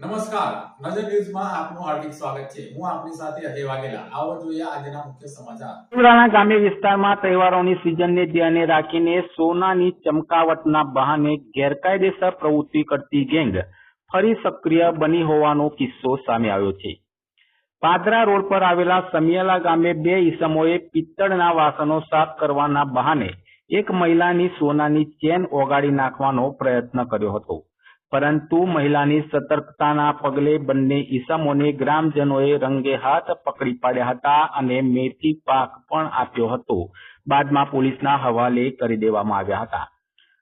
નમસ્કાર. નજર ન્યૂઝમાં આપનું હાર્દિક સ્વાગત છે. હું આપની સાથે અજય વાઘેલા. આવો જોઈએ આજના મુખ્ય સમાચાર. સુરાણા ગ્રામ્ય વિસ્તારમાં તહેવારોની સિઝનને ધ્યાને રાખીને સોનાની ચમકાવટના બહાને ગેરકાયદેસર પ્રવૃત્તિ કરતી ગેંગ ફરી સક્રિય બની હોવાનો કિસ્સો સામે આવ્યો છે. પાદરા રોડ પર આવેલા સમિયાલા ગામે બે ઈસમોએ પિત્તળના વાસણો સાફ કરવાના બહાને એક મહિલાની સોનાની ચેન ઓગાળી નાખવાનો પ્રયત્ન કર્યો હતો. પરંતુ મહિલાની સતર્કતાના પગલે બંને ઈસમોને ગ્રામજનોએ રંગે હાથ પકડી પાડ્યા હતા અને મેથી પાક પણ આપ્યો હતો. બાદમાં પોલીસના હવાલે કરી દેવામાં આવ્યા હતા.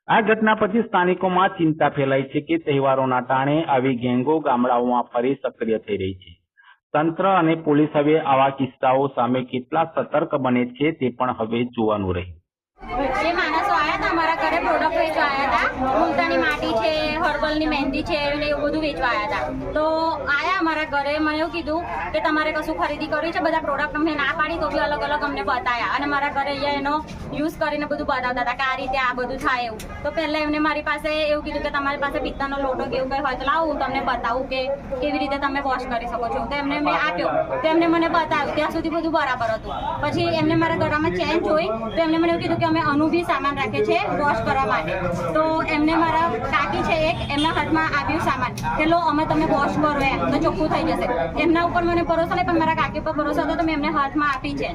આ ઘટના પછી સ્થાનિકોમાં ચિંતા ફેલાઈ છે કે તહેવારોના ટાણે આવી ગેંગો ગામડાઓમાં ફરી સક્રિય થઈ રહી છે. તંત્ર અને પોલીસ હવે આવા કિસ્સાઓ સામે કેટલા સતર્ક બને છે તે પણ હવે જોવાનું રહ્યું એ માણસો આયા હતા અમારા ઘરે પ્રોડક્ટ મુલતાની માટી છે હર્બલની મહેંદી છે, ને એવું બધું વેચવા આવ્યા હતા તો આયા અમારા ઘરે મને એવું કીધું કે તમારે કશું ખરીદી કરવી છે, બધા પ્રોડક્ટ અમને ના પાડી, તો બી અલગ અલગ અમને બતાવ્યા અને મારા ઘરે અહીંયા એનો યુઝ કરીને બધું બતાવતા હતા કે આ રીતે આ બધું થાય એવું. તો પહેલાં એમને મારી પાસે એવું કીધું કે તમારી પાસે પિત્તાનો લોટો કે એવું કંઈ હોય તો લાવું તમને બતાવું કે કેવી રીતે તમે વોશ કરી શકો છો. તો એમને મેં આપ્યો. તો એમને મને બતાવ્યું. ત્યાં સુધી બધું બરાબર હતું. પછી એમને મારા ગળામાં ચેન જોઈ, તો એમને મને એવું કીધું કે અમે અનુભવી સામાન રાખીએ છીએ વોશ કરવા માટે. તો એમને મારા કાકી છે એક, એમના હાથમાં આવ્યું સામાન. કે લો, અમે તમે વોશ કરો એમ. તો ચોખ્ખું થઈ જશે. એમના ઉપર મને ભરોસો નહીં, પણ મારા કાકી પર ભરોસો હતો તો મેં એમને હાથમાં આપી છે.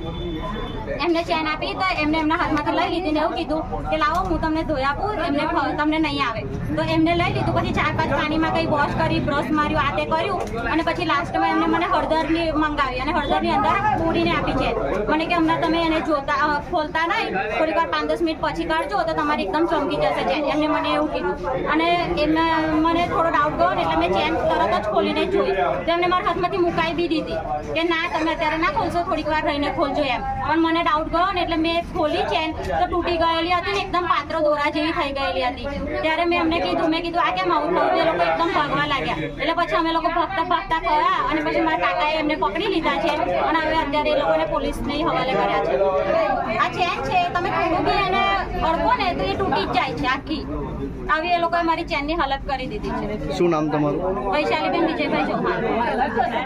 એમને ચેન આપી તો એમને એમના હાથમાંથી લઈ લીધી ને એવું કીધું કે લાવો, હું તમને ધોઈ આપું, એમને તમને નહીં આવે. તો એમને લઈ લીધું, પછી ચાર પાંચ પાણીમાં કંઈ વોશ કરી બ્રશ માર્યું, આ તે કર્યું. અને પછી લાસ્ટમાં એમને મને હળદરની મંગાવી અને હળદરની અંદર પૂરીને આપી છે. મને કે હમણાં તમે એને જોતા ખોલતા નહીં. થોડીક વાર પાંચ દસ મિનિટ પછી કાઢજો તો તમારી એકદમ ચમકી જશે એમને મને એવું કીધું. અને એમને મને થોડો ડાઉટ ગયો એટલે મેં ચેન તરત જ ખોલીને જોઈ. તો એમને મારા હાથમાંથી મુકાઈ બી દીધી કે ના, તમે અત્યારે ના ખોલશો, થોડીક વાર રહીને ખોલજો એમ. પણ મને ડાઉટ ગયો ને એટલે મેં ખોલી ચેન તો તૂટી ગયેલી હતી ને, એકદમ પાત્ર દોરા જેવી થઈ ગયેલી હતી. ત્યારે મેં એમને કીધું, મેં કીધું, આ કેમ આવું થયું? એ લોકો એકદમ ભાગવા લાગ્યા. એટલે પછી અમે લોકો ભક્ત ભક્તા ગયા અને પછી મારા કાકાએ એમને પકડી લીધા છે અને હવે અત્યારે એ લોકોને પોલીસને હવાલે કર્યા છે. આ ચેન છે, તમે થોડું બી એને અડકો ને તો એ તૂટી જ જાય છે આખી. આવી એ લોકોએ મારી ચેનની હાલત કરી દીધી છે. શું નામ તમારું? વૈશાલીબેન વિજયભાઈ ચૌહાણ.